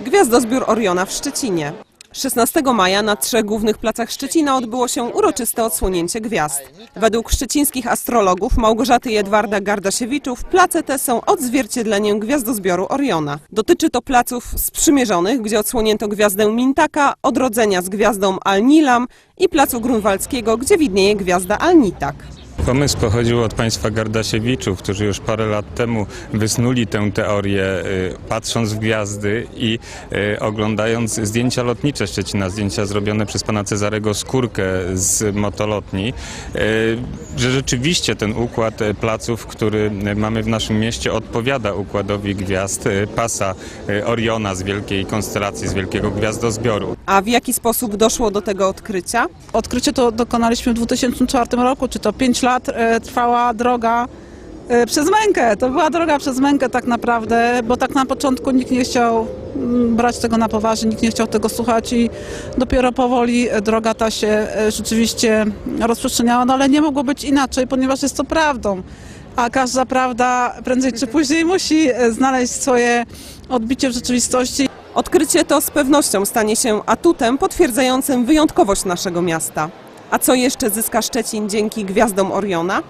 Gwiazdozbiór Oriona w Szczecinie. 16 maja na trzech głównych placach Szczecina odbyło się uroczyste odsłonięcie gwiazd. Według szczecińskich astrologów Małgorzaty Edwarda Gardasiewiczów place te są odzwierciedleniem gwiazdozbioru Oriona. Dotyczy to placów sprzymierzonych, gdzie odsłonięto gwiazdę Mintaka, odrodzenia z gwiazdą Al-Nilam i placu Grunwaldzkiego, gdzie widnieje gwiazda Al-Nitak. Pomysł pochodził od państwa Gardasiewiczów, którzy już parę lat temu wysnuli tę teorię, y, patrząc w gwiazdy i y, oglądając zdjęcia lotnicze Szczecina, zdjęcia zrobione przez pana Cezarego Skórkę z motolotni, y, że rzeczywiście ten układ placów, który mamy w naszym mieście odpowiada układowi gwiazd pasa Oriona z wielkiej konstelacji, z wielkiego gwiazdozbioru. A w jaki sposób doszło do tego odkrycia? Odkrycie to dokonaliśmy w 2004 roku, czy to 5 lat e, trwała droga e, przez mękę. To była droga przez mękę tak naprawdę, bo tak na początku nikt nie chciał mm, brać tego na poważnie, nikt nie chciał tego słuchać i dopiero powoli droga ta się e, rzeczywiście rozprzestrzeniała, no ale nie mogło być inaczej, ponieważ jest to prawdą. A każda prawda prędzej czy później musi znaleźć swoje odbicie w rzeczywistości. Odkrycie to z pewnością stanie się atutem potwierdzającym wyjątkowość naszego miasta. A co jeszcze zyska Szczecin dzięki gwiazdom Oriona?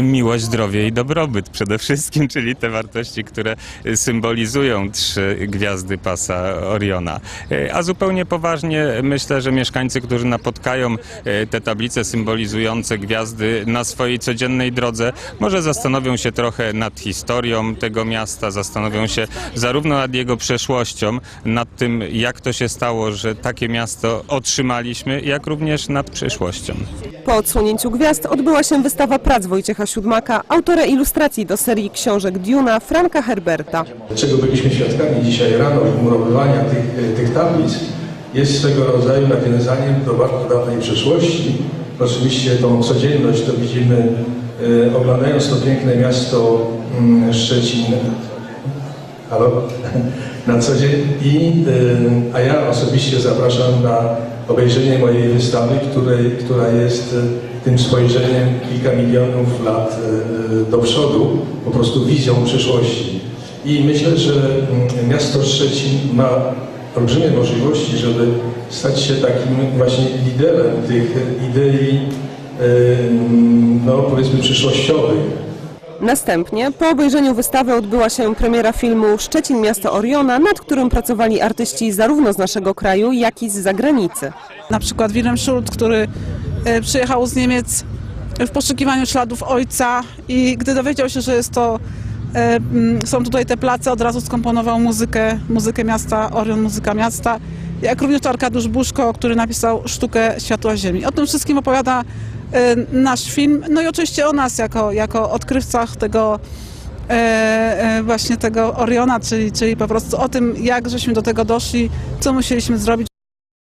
Miłość, zdrowie i dobrobyt przede wszystkim, czyli te wartości, które symbolizują trzy gwiazdy pasa Oriona. E, A zupełnie poważnie myślę, że mieszkańcy, którzy napotkają e, te tablice symbolizujące gwiazdy na swojej codziennej drodze, może zastanowią się trochę nad historią tego miasta, zastanowią się zarówno nad jego przeszłością, nad tym, jak to się stało, że takie miasto otrzymaliśmy, jak również nad przyszłością. Po odsłonięciu gwiazd odbyła się wystawa prac Wojciecha Siódmaka, autora ilustracji do serii książek Duna Franka Herberta. czego byliśmy świadkami dzisiaj rano, wmurowywania tych, tych tablic, jest swego rodzaju nawiązaniem do bardzo dawnej przeszłości. Oczywiście tą codzienność to widzimy e, oglądając to piękne miasto mm, Szczecin. Halo? Na co dzień. I, e, a ja osobiście zapraszam na obejrzenie mojej wystawy, której, która jest e, tym spojrzeniem kilka milionów lat e, do przodu, po prostu wizją przyszłości. I myślę, że mm, miasto Szczecin ma olbrzymie możliwości, żeby stać się takim właśnie liderem tych idei, e, no powiedzmy przyszłościowych. Następnie, po obejrzeniu wystawy odbyła się premiera filmu Szczecin Miasto Oriona, nad którym pracowali artyści zarówno z naszego kraju, jak i z zagranicy. Na przykład Wilhelm Schult, który przyjechał z Niemiec w poszukiwaniu śladów ojca i gdy dowiedział się, że jest to, e, mm, są tutaj te place, od razu skomponował muzykę, muzykę miasta, Orion Muzyka Miasta, jak również Arkadiusz Buszko, który napisał sztukę Światła Ziemi. O tym wszystkim opowiada e, nasz film, no i oczywiście o nas jako, jako odkrywcach tego e, e, właśnie tego Oriona, czyli, czyli po prostu o tym, jak żeśmy do tego doszli, co musieliśmy zrobić.